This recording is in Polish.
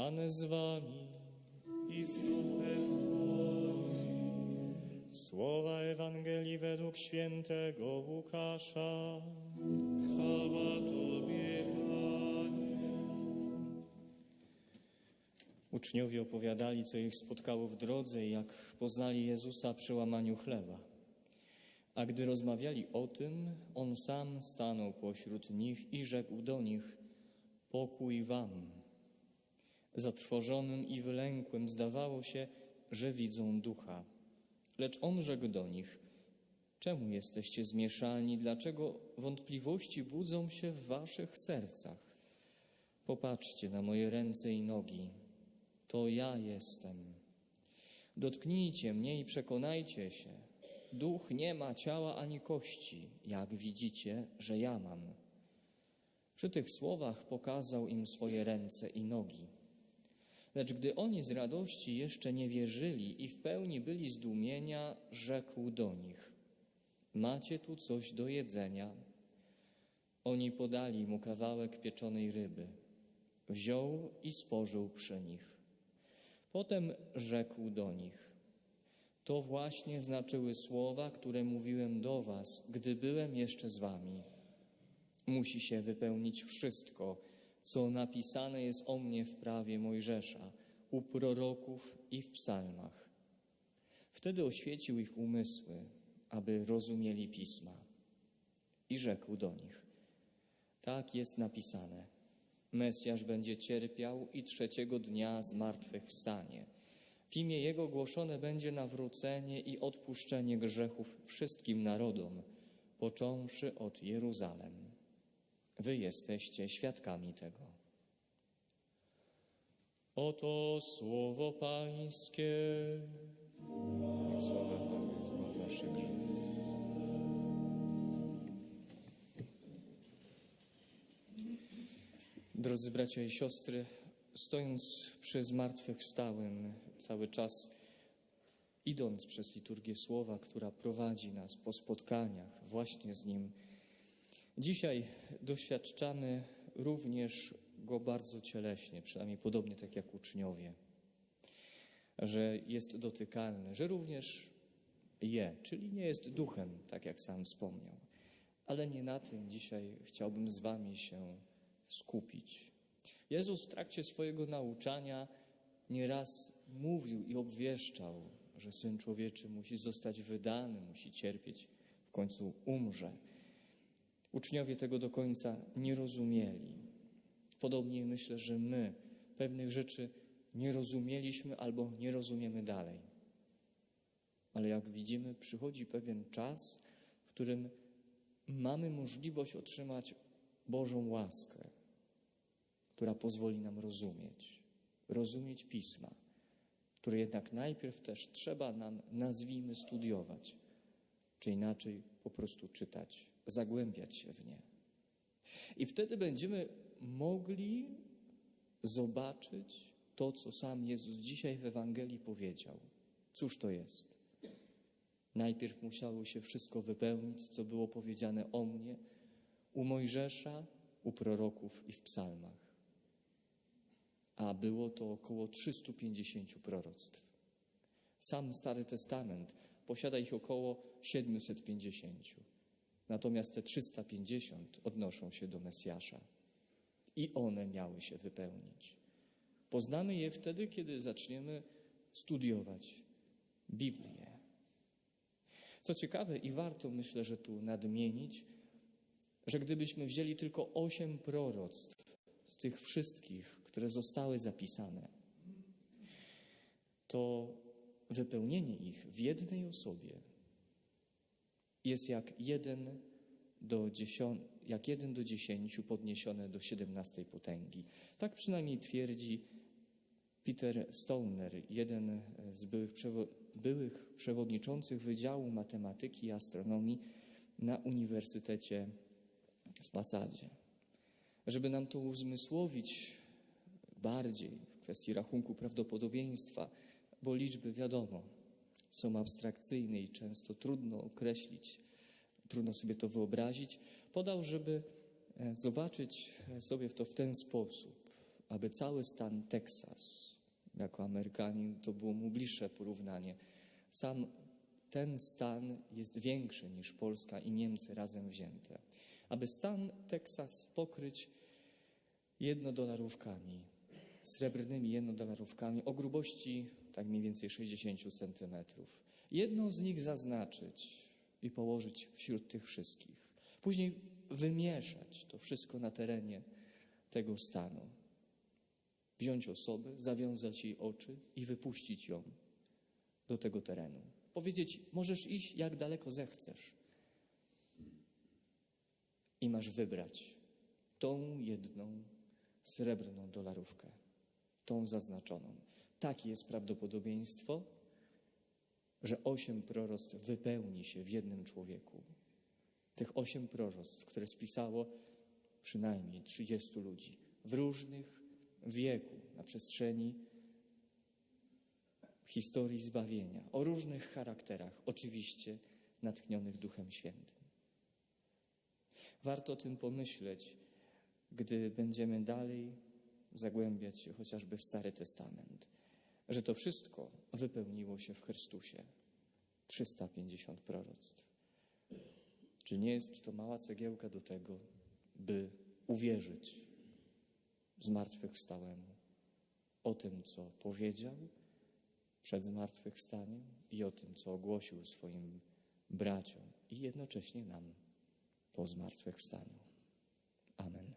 Pan z wami. i z duchem. Słowa Ewangelii według świętego Łukasza. Chwała Tobie, Panie. Uczniowie opowiadali, co ich spotkało w drodze i jak poznali Jezusa przy łamaniu chleba. A gdy rozmawiali o tym, On sam stanął pośród nich i rzekł do nich, pokój wam. Zatrwożonym i wylękłym zdawało się, że widzą ducha. Lecz On rzekł do nich, czemu jesteście zmieszani, dlaczego wątpliwości budzą się w waszych sercach? Popatrzcie na moje ręce i nogi, to ja jestem. Dotknijcie mnie i przekonajcie się. Duch nie ma ciała ani kości, jak widzicie, że ja mam. Przy tych słowach pokazał im swoje ręce i nogi. Lecz gdy oni z radości jeszcze nie wierzyli i w pełni byli zdumienia, rzekł do nich: Macie tu coś do jedzenia? Oni podali mu kawałek pieczonej ryby. Wziął i spożył przy nich. Potem rzekł do nich: To właśnie znaczyły słowa, które mówiłem do was, gdy byłem jeszcze z wami. Musi się wypełnić wszystko, co napisane jest o mnie w prawie Mojżesza, u proroków i w psalmach. Wtedy oświecił ich umysły, aby rozumieli pisma. I rzekł do nich: Tak jest napisane. Mesjasz będzie cierpiał i trzeciego dnia z martwych wstanie. W imię Jego głoszone będzie nawrócenie i odpuszczenie grzechów wszystkim narodom, począwszy od Jeruzalem. Wy jesteście świadkami tego. Oto słowo Pańskie. Niech słowa Boga z naszych grzechów. Drodzy bracia i siostry, stojąc przy zmartwychwstałym cały czas, idąc przez liturgię słowa, która prowadzi nas po spotkaniach właśnie z Nim, dzisiaj doświadczamy również Go bardzo cieleśnie, przynajmniej podobnie tak jak uczniowie, że jest dotykalny, że również je, czyli nie jest duchem, tak jak sam wspomniał. Ale nie na tym dzisiaj chciałbym z Wami się skupić. Jezus w trakcie swojego nauczania nieraz mówił i obwieszczał, że Syn Człowieczy musi zostać wydany, musi cierpieć, w końcu umrze. Uczniowie tego do końca nie rozumieli. Podobnie myślę, że my pewnych rzeczy nie rozumieliśmy albo nie rozumiemy dalej. Ale jak widzimy, przychodzi pewien czas, w którym mamy możliwość otrzymać Bożą łaskę, która pozwoli nam rozumieć, rozumieć pisma, które jednak najpierw też trzeba nam, nazwijmy, studiować, czy inaczej po prostu czytać, zagłębiać się w nie. I wtedy będziemy mogli zobaczyć to, co sam Jezus dzisiaj w Ewangelii powiedział. Cóż to jest? Najpierw musiało się wszystko wypełnić, co było powiedziane o mnie u Mojżesza, u proroków i w psalmach. A było to około 350 proroctw. Sam Stary Testament posiada ich około 750. Natomiast te 350 odnoszą się do Mesjasza. I one miały się wypełnić. Poznamy je wtedy, kiedy zaczniemy studiować Biblię. Co ciekawe i warto myślę, że tu nadmienić, że gdybyśmy wzięli tylko osiem proroctw z tych wszystkich, które zostały zapisane, to wypełnienie ich w jednej osobie jest jak jeden do, dziesią- jak jeden do dziesięciu podniesione do siedemnastej potęgi. Tak przynajmniej twierdzi Peter Stoner, jeden z byłych, przewo- byłych przewodniczących Wydziału Matematyki i Astronomii na Uniwersytecie w Pasadzie. Żeby nam to uzmysłowić bardziej w kwestii rachunku prawdopodobieństwa, bo liczby wiadomo są abstrakcyjne i często trudno określić, trudno sobie to wyobrazić, podał, żeby e, zobaczyć sobie to w ten sposób, aby cały stan Teksas, jako Amerykanin to było mu bliższe porównanie, sam ten stan jest większy niż Polska i Niemcy razem wzięte. Aby stan Teksas pokryć jednodolarówkami, srebrnymi jednodolarówkami o grubości tak mniej więcej 60 centymetrów. Jedną z nich zaznaczyć i położyć wśród tych wszystkich. Później wymieszać to wszystko na terenie tego stanu. Wziąć osobę, zawiązać jej oczy i wypuścić ją do tego terenu. Powiedzieć, możesz iść jak daleko zechcesz. I masz wybrać tą jedną srebrną dolarówkę, tą zaznaczoną. Takie jest prawdopodobieństwo, że osiem proroctw wypełni się w jednym człowieku. Tych osiem proroctw, które spisało przynajmniej 30 ludzi w różnych wieku, na przestrzeni historii zbawienia, o różnych charakterach, oczywiście natchnionych Duchem Świętym. Warto o tym pomyśleć, gdy będziemy dalej zagłębiać się chociażby w Stary Testament, że to wszystko wypełniło się w Chrystusie. 350 proroctw. Czy nie jest to mała cegiełka do tego, by uwierzyć zmartwychwstałemu o tym, co powiedział przed zmartwychwstaniem i o tym, co ogłosił swoim braciom i jednocześnie nam po zmartwychwstaniu. Amen.